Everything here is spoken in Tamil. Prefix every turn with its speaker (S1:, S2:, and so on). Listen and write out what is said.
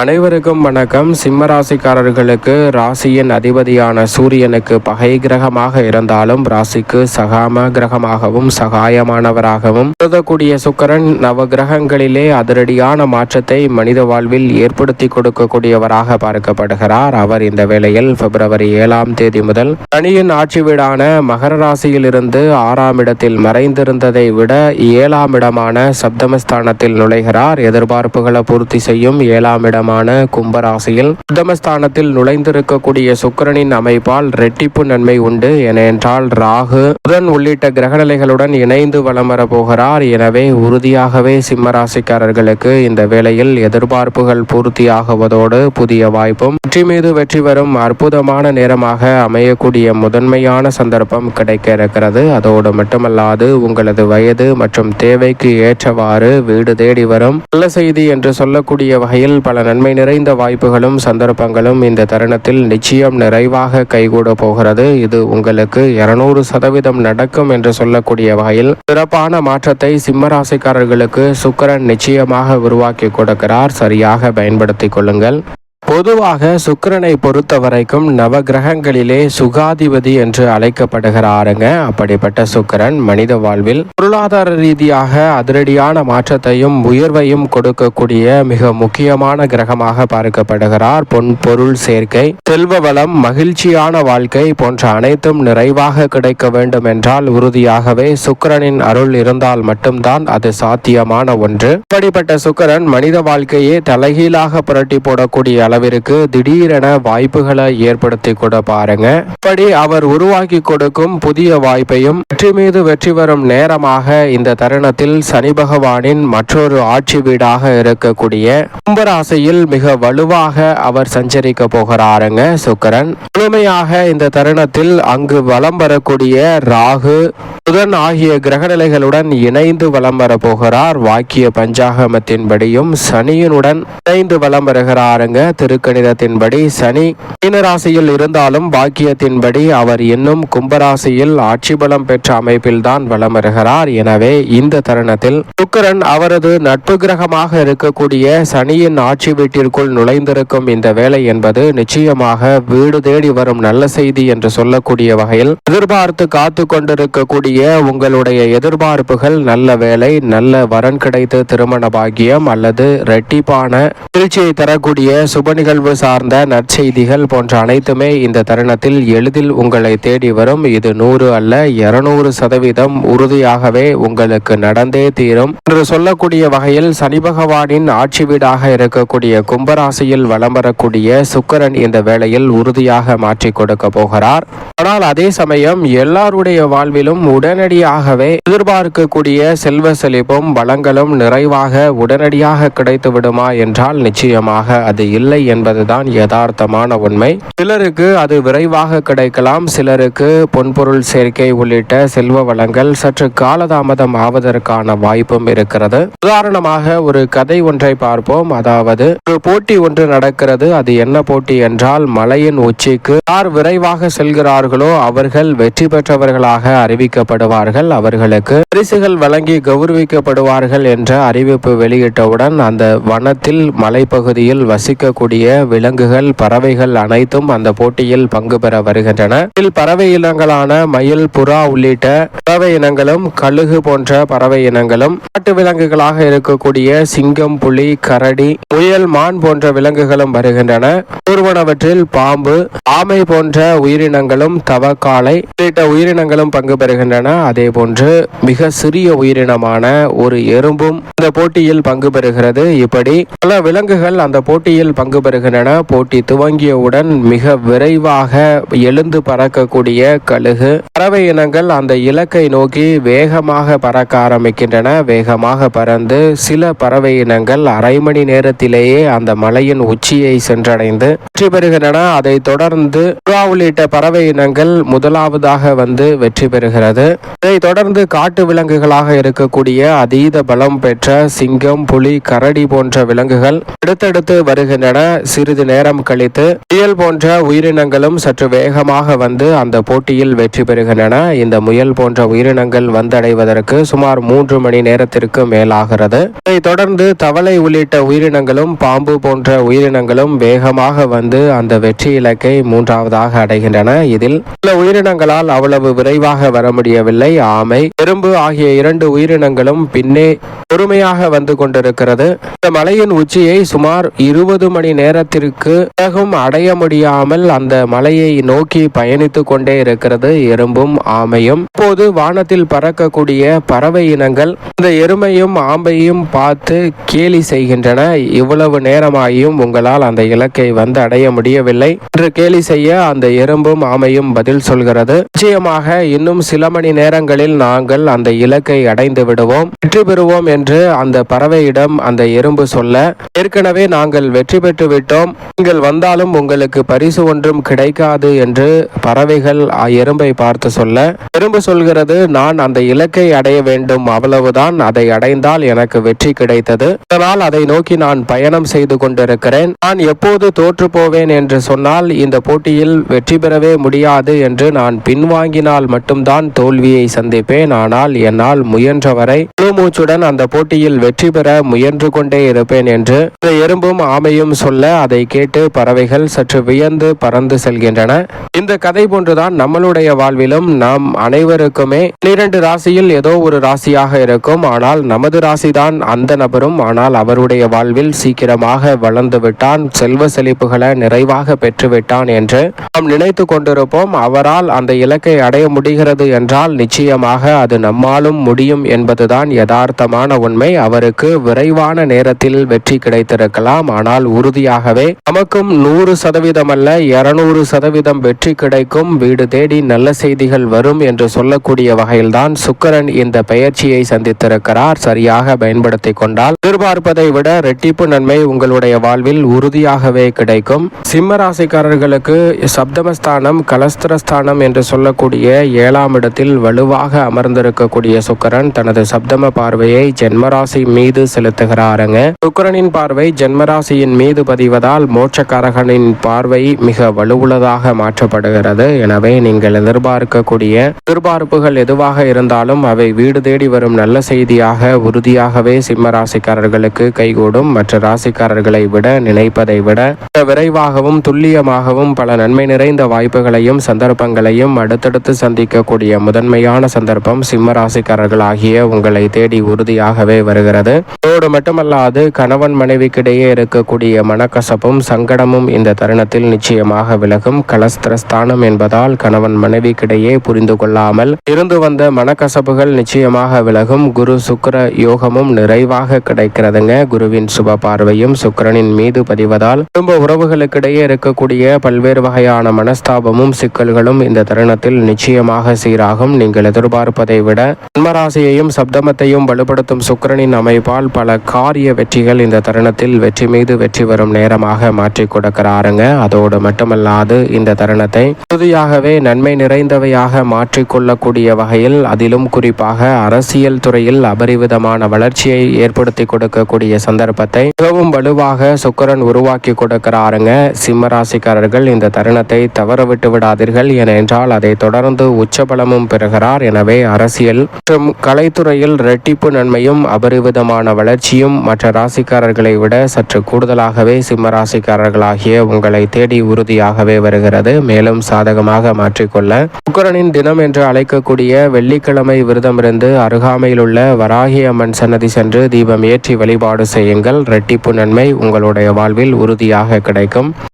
S1: அனைவருக்கும் வணக்கம். சிம்ம ராசிக்காரர்களுக்கு ராசியின் அதிபதியான சூரியனுக்கு பகை கிரகமாக இருந்தாலும் ராசிக்கு சகாம கிரகமாகவும் சகாயமானவராகவும் கருதக்கூடிய சுக்கரன் நவ கிரகங்களிலே அதிரடியான மாற்றத்தை மனித வாழ்வில் ஏற்படுத்தி கொடுக்கக்கூடியவராக பார்க்கப்படுகிறார். அவர் இந்த வேளையில் பிப்ரவரி ஏழாம் தேதி முதல் சனியின் ஆட்சி வீடான மகர ராசியிலிருந்து ஆறாம் இடத்தில் மறைந்திருந்ததை விட ஏழாம் இடமான சப்தமஸ்தானத்தில் நுழைகிறார். எதிர்பார்ப்புகளை பூர்த்தி செய்யும் ஏழாம் இடமான கும்பராசியில் உத்தமஸ்தானத்தில் நுழைந்திருக்கக்கூடிய சுக்கிரனின் அமைப்பால் ரெட்டிப்பு நன்மை உண்டு. ஏனென்றால் ராகு புதன் உள்ளிட்ட கிரகநிலைகளுடன் இணைந்து வலம் வரப்போகிறார். எனவே உறுதியாகவே சிம்மராசிக்காரர்களுக்கு இந்த வேளையில் எதிர்பார்ப்புகள் பூர்த்தியாகுவதோடு புதிய வாய்ப்பும் வெற்றி மீது வெற்றி வரும் அற்புதமான நேரமாக அமையக்கூடிய முதன்மையான சந்தர்ப்பம் கிடைக்க இருக்கிறது அதோடு மட்டுமல்லாது உங்களது வயது மற்றும் தேவைக்கு ஏற்றவாறு வீடு தேடி வரும். நல்ல செய்தி என்று சொல்லக்கூடிய வகையில் பல நன்மை நிறைந்த வாய்ப்புகளும் சந்தர்ப்பங்களும் இந்த தருணத்தில் நிச்சயம் நிறைவாக கைகூட போகிறது. இது உங்களுக்கு இருநூறு சதவீதம் நடக்கும் என்று சொல்லக்கூடிய வகையில் சிறப்பான மாற்றத்தை சிம்மராசிக்காரர்களுக்கு சுக்கரன் நிச்சயமாக உருவாக்கி கொடுக்கிறார். சரியாக பயன்படுத்திக் கொள்ளுங்கள். பொதுவாக சுக்கரனை பொறுத்த வரைக்கும் நவ கிரகங்களிலே சுகாதிபதி என்று அழைக்கப்படுகிறாருங்க. அப்படிப்பட்ட சுக்கரன் மனித வாழ்வில் பொருளாதார ரீதியாக அதிரடியான மாற்றத்தையும் உயர்வையும் கொடுக்கக்கூடிய மிக முக்கியமான கிரகமாக பார்க்கப்படுகிறார். பொன் பொருள் சேர்க்கை செல்வ வளம் மகிழ்ச்சியான வாழ்க்கை போன்ற அனைத்தும் நிறைவாக கிடைக்க வேண்டும் என்றால் உறுதியாகவே சுக்கரனின் அருள் இருந்தால் மட்டும்தான் அது சாத்தியமான ஒன்று. இப்படிப்பட்ட சுக்கரன் மனித வாழ்க்கையே தலைகீழாக புரட்டி போடக்கூடிய அளவிற்கு திடீரென வாய்ப்புகளை ஏற்படுத்தி கூட பாருங்க. இப்படி அவர் உருவாக்கி கொடுக்கும் புதிய வாய்ப்பையும் வெற்றி மீது வெற்றி வரும் நேரமாக இந்த தருணத்தில் சனி பகவானின் மற்றொரு ஆட்சி வீடாக இருக்கக்கூடிய கும்பராசியில் மிக வலுவாக அவர் சஞ்சரிக்க போகிறாருங்க சுக்கரன். முழுமையாக இந்த தருணத்தில் அங்கு வலம் வரக்கூடிய ராகு புதன் ஆகிய கிரகநிலைகளுடன் இணைந்து வலம் வர போகிறார். வாக்கிய பஞ்சாகமத்தின்படியும் சனியனுடன் இணைந்து வலம் வருகிறாருங்க. திருக்கணிதத்தின்படி சனி மீனராசியில் இருந்தாலும் பாக்கியத்தின்படி அவர் இன்னும் கும்பராசியில் ஆட்சி பலம் பெற்ற அமைப்பில்தான் வலம் வருகிறார் எனவே இந்த தருணத்தில் சுக்கரன் அவரது நட்பு கிரகமாக இருக்கக்கூடிய சனியின் ஆட்சி வீட்டிற்குள் நுழைந்திருக்கும் இந்த வேலை என்பது நிச்சயமாக வீடு தேடி வரும் நல்ல செய்தி என்று சொல்லக்கூடிய வகையில் எதிர்பார்த்து காத்து கொண்டிருக்கக்கூடிய உங்களுடைய எதிர்பார்ப்புகள் நல்ல வேலை நல்ல வரன் கிடைத்து திருமண பாக்கியம் அல்லது ரெட்டிப்பான திருச்சியை தரக்கூடிய சுப நிகழ்வு சார்ந்த நற்செய்திகள் போன்ற அனைத்துமே இந்த தருணத்தில் எளிதில் உங்களை தேடி வரும். இது நூறு அல்ல இருநூறு சதவீதம் உறுதியாகவே உங்களுக்கு நடந்தே தீரும். என்று சொல்லக்கூடிய வகையில் சனி பகவானின் ஆட்சி வீடாக இருக்கக்கூடிய கும்பராசியில் வலம் வரக்கூடிய சுக்கரன் இந்த வேளையில் உறுதியாக மாற்றி கொடுக்க போகிறார். ஆனால் அதே சமயம் எல்லாருடைய வாழ்விலும் உடனடியாகவே எதிர்பார்க்கக்கூடிய செல்வ செழிப்பும் வளங்களும் நிறைவாக உடனடியாக கிடைத்து விடுமா என்றால் நிச்சயமாக அது இல்லை. என்பதுதான் யதார்த்தமான உண்மை. சிலருக்கு அது விரைவாக கிடைக்கலாம் சிலருக்கு பொன்பொருள் சேர்க்கை உள்ளிட்ட செல்வ வளங்கள் சற்று காலதாமதம் ஆவதற்கான வாய்ப்பும் இருக்கிறது. உதாரணமாக ஒரு கதை ஒன்றை பார்ப்போம். அதாவது ஒரு போட்டி ஒன்று நடக்கிறது. அது என்ன போட்டி என்றால் மலையின் உச்சிக்கு யார் விரைவாக செல்கிறார்களோ அவர்கள் வெற்றி பெற்றவர்களாக அறிவிக்கப்படுவார்கள். அவர்களுக்கு பரிசுகள் வழங்கி கௌரவிக்கப்படுவார்கள் என்ற அறிவிப்பு வெளியிட்டவுடன் அந்த வனத்தில் மலைப்பகுதியில் வசிக்கக்கூடிய விலங்குகள் பறவைகள் அனைத்தும் அந்த போட்டியில் பங்கு பெற வருகின்றன. இதில் பறவை இனங்களான மயில் புறா உள்ளிட்ட பறவை இனங்களும் கழுகு போன்ற பறவை இனங்களும் காட்டு விலங்குகளாக இருக்கக்கூடிய சிங்கம் புலி கரடி முயல் மான் போன்ற விலங்குகளும் வருகின்றன. ஒருவனவற்றில் பாம்பு ஆமை போன்ற உயிரினங்களும் தவக்காலை உள்ளிட்ட உயிரினங்களும் பங்கு பெறுகின்றன. அதே போன்று மிக சிறிய உயிரினமான ஒரு எறும்பும் இந்த போட்டியில் பங்கு பெறுகிறது. இப்படி பல விலங்குகள் அந்த போட்டியில் பங்கு பெறுகின்றன. போட்டி துவங்கியவுடன் மிக விரைவாக எழுந்து பறக்கக்கூடிய கழுகு. பறவை இனங்கள் அந்த இலக்கை நோக்கி வேகமாக பறக்க ஆரம்பிக்கின்றன. வேகமாக பறந்து சில பறவை இனங்கள் அரை மணி நேரத்திலேயே அந்த மலையின் உச்சியை சென்றடைந்து வெற்றி பெறுகின்றன. அதை தொடர்ந்து புறா உள்ளிட்ட பறவை இனங்கள் முதலாவதாக வந்து வெற்றி பெறுகிறது. இதை தொடர்ந்து காட்டு விலங்குகளாக இருக்கக்கூடிய அதீத பலம் பெற்ற சிங்கம் புலி கரடி போன்ற விலங்குகள் அடுத்தடுத்து வருகின்றன. சிறிது நேரம் கழித்து முயல் போன்ற உயிரினங்களும் சற்று வேகமாக வந்து அந்த போட்டியில் வெற்றி பெறுகின்றன. இந்த முயல் போன்ற உயிரினங்கள் வந்தடைவதற்கு சுமார் மூன்று மணி நேரத்திற்கு மேலாகிறது. இதைத் தொடர்ந்து தவளை உள்ளிட்ட உயிரினங்களும் பாம்பு போன்ற உயிரினங்களும் வேகமாக வந்து அந்த வெற்றி இலக்கை மூன்றாவதாக அடைகின்றன. இதில் சில உயிரினங்களால் அவ்வளவு விரைவாக வர முடியவில்லை. ஆமை எறும்பு ஆகிய இரண்டு உயிரினங்களும் பின்னே பொறுமையாக வந்து கொண்டிருக்கிறது. இந்த மலையின் உச்சியை சுமார் இருபது மணி நேரத்திற்கு வேகம் அடைய முடியாமல் அந்த மலையை நோக்கி பயணித்துக் கொண்டே இருக்கிறது எறும்பும் ஆமையும். இப்போது வானத்தில் பறக்கக்கூடிய பறவை இனங்கள் இந்த எருமையும் ஆம்பையும் பார்த்து கேலி செய்கின்றன. இவ்வளவு நேரமாகியும் உங்களால் அந்த இலக்கை வந்து அடைய முடியவில்லை என்று கேலி செய்ய அந்த எறும்பும் ஆமையும் பதில் சொல்கிறது. நிச்சயமாக இன்னும் சில மணி நேரங்களில் நாங்கள் அந்த இலக்கை அடைந்து விடுவோம். வெற்றி பெறுவோம் என்று அந்த பறவையிடம் அந்த எறும்பு சொல்ல ஏற்கனவே நாங்கள் வெற்றி பெற்று விட்டோம் நீங்கள் வந்தாலும் உங்களுக்கு பரிசு ஒன்றும் கிடைக்காது என்று பறவைகள் எறும்பை பார்த்து சொல்ல எறும்பு சொல்கிறது நான் அந்த இலக்கை அடைய வேண்டும். அவ்வளவுதான். அதை அடைந்தால் எனக்கு வெற்றி கிடைத்தது. அதனால் அதை நோக்கி நான் பயணம் செய்து கொண்டிருக்கிறேன். நான் எப்போது தோற்று போவேன் என்று சொன்னால் இந்த போட்டியில் வெற்றி பெறவே முடியாது என்று நான் பின்வாங்கினால் மட்டும்தான் தோல்வியை சந்திப்பேன். ஆனால் என்னால் முயன்றவரை முழு மூச்சுடன் அந்த போட்டியில் வெற்றி பெற முயன்று கொண்டே இருப்பேன் என்று எறும்பும் ஆமையும் சொல்ல அதை கேட்டு பறவைகள் சற்று வியந்து பறந்து செல்கின்றன. இந்த கதை போன்றுதான் நம்மளுடைய வாழ்விலும் நாம் அனைவருக்குமே பனிரெண்டு ராசியில் ஏதோ ஒரு ராசியாக இருக்கும். ஆனால் நமது ராசிதான் அந்த நபரும். ஆனால் அவருடைய வாழ்வில் சீக்கிரமாக வளர்ந்து விட்டான். செல்வ செழிப்புகளை நிறைவாக பெற்றுவிட்டான் என்று நாம் நினைத்து கொண்டிருப்போம். அவரால் அந்த இலக்கை அடைய முடிகிறது என்றால் நிச்சயமாக அது நம்மாலும் முடியும் என்பதுதான் யதார்த்தமான உண்மை. அவருக்கு விரைவான நேரத்தில் வெற்றி கிடைத்திருக்கலாம். ஆனால் உறுதி உறுதியாகவே நமக்கும் நூறு சதவீதம் அல்ல இருநூறு சதவீதம் வெற்றி கிடைக்கும் வீடு தேடி நல்ல செய்திகள் வரும் என்று சொல்லக்கூடிய வகையில்தான் சுக்கரன் இந்த பயிற்சியை சந்தித்திருக்கிறார். சரியாக பயன்படுத்தி கொண்டால் எதிர்பார்ப்பதை விட ரெட்டிப்பு நன்மை உங்களுடைய வாழ்வில் உறுதியாகவே கிடைக்கும். சிம்ம ராசிக்காரர்களுக்கு சப்தமஸ்தானம் கலஸ்திரஸ்தானம் என்று சொல்லக்கூடிய ஏழாம் இடத்தில் வலுவாக அமர்ந்திருக்கக்கூடிய சுக்கரன் தனது சப்தம பார்வையை ஜென்மராசி மீது செலுத்துகிறாருங்க. சுக்கரனின் பார்வை ஜென்மராசியின் மீது பதிவதால் மோட்சக்காரகனின் பார்வை மிக வலுவுள்ளதாக மாற்றப்படுகிறது. எனவே நீங்கள் எதிர்பார்க்கக்கூடிய எதிர்பார்ப்புகள் எதுவாக இருந்தாலும் அவை வீடு தேடி வரும் நல்ல செய்தியாக உறுதியாகவே சிம்ம ராசிக்காரர்களுக்கு கைகூடும். மற்ற ராசிக்காரர்களை விட நினைப்பதை விட விரைவாகவும் துல்லியமாகவும் பல நன்மை நிறைந்த வாய்ப்புகளையும் சந்தர்ப்பங்களையும் அடுத்தடுத்து சந்திக்கக்கூடிய முதன்மையான சந்தர்ப்பம் சிம்ம ராசிக்காரர்கள் ஆகிய உங்களை தேடி உறுதியாகவே வருகிறது. அதோடு மட்டுமல்லாது கணவன் மனைவிக்கிடையே இருக்கக்கூடிய மன மனக்கசப்பும் சங்கடமும் இந்த தருணத்தில் நிச்சயமாக விலகும். கலஸ்திரஸ்தானம் என்பதால் கணவன் மனைவிக்கிடையே புரிந்து கொள்ளாமல் இருந்து வந்த மனக்கசப்புகள் நிச்சயமாக விலகும். குரு சுக்கர யோகமும் நிறைவாக கிடைக்கிறதுங்க. குருவின் சுப பார்வையும் சுக்கரனின் மீது பதிவதால் குடும்ப உறவுகளுக்கிடையே இருக்கக்கூடிய பல்வேறு வகையான மனஸ்தாபமும் சிக்கல்களும் இந்த தருணத்தில் நிச்சயமாக சீராகும். நீங்கள் எதிர்பார்ப்பதை விட ஜன்மராசியையும் சப்தமத்தையும் வலுப்படுத்தும் சுக்கரனின் அமைப்பால் பல காரிய வெற்றிகள் இந்த தருணத்தில் வெற்றி மீது வெற்றி வரும். நேரமாக மாற்றி கொடுக்கிறாருங்க. அதோடு மட்டுமல்லாது இந்த தருணத்தை உறுதியாகவே நன்மை நிறைந்தவையாக மாற்றிக்கொள்ளக்கூடிய வகையில் அதிலும் குறிப்பாக அரசியல் துறையில் அபரிவிதமான வளர்ச்சியை ஏற்படுத்தி கொடுக்கக்கூடிய சந்தர்ப்பத்தை மிகவும் வலுவாக சுக்கிரன் உருவாக்கி கொடுக்கிறாருங்க. சிம்ம ராசிக்காரர்கள் இந்த தருணத்தை தவற விட்டு விடாதீர்கள். ஏனென்றால் அதை தொடர்ந்து உச்சபலமும் பெறுகிறார். எனவே அரசியல் மற்றும் கலைத்துறையில் இரட்டிப்பு நன்மையும் அபரிவிதமான வளர்ச்சியும் மற்ற ராசிக்காரர்களை விட சற்று கூடுதலாகவே சிம்மராசிக்காரர்களாகிய உங்களை தேடி உறுதியாகவே வருகிறது. மேலும் சாதகமாக மாற்றிக்கொள்ள சுக்கரனின் தினம் என்று அழைக்கக்கூடிய வெள்ளிக்கிழமை விரதமிருந்து அருகாமையில் உள்ள வராகி அம்மன் சன்னதி சென்று தீபம் ஏற்றி வழிபாடு செய்யுங்கள். இரட்டிப்பு நன்மை உங்களுடைய வாழ்வில் உறுதியாக கிடைக்கும்.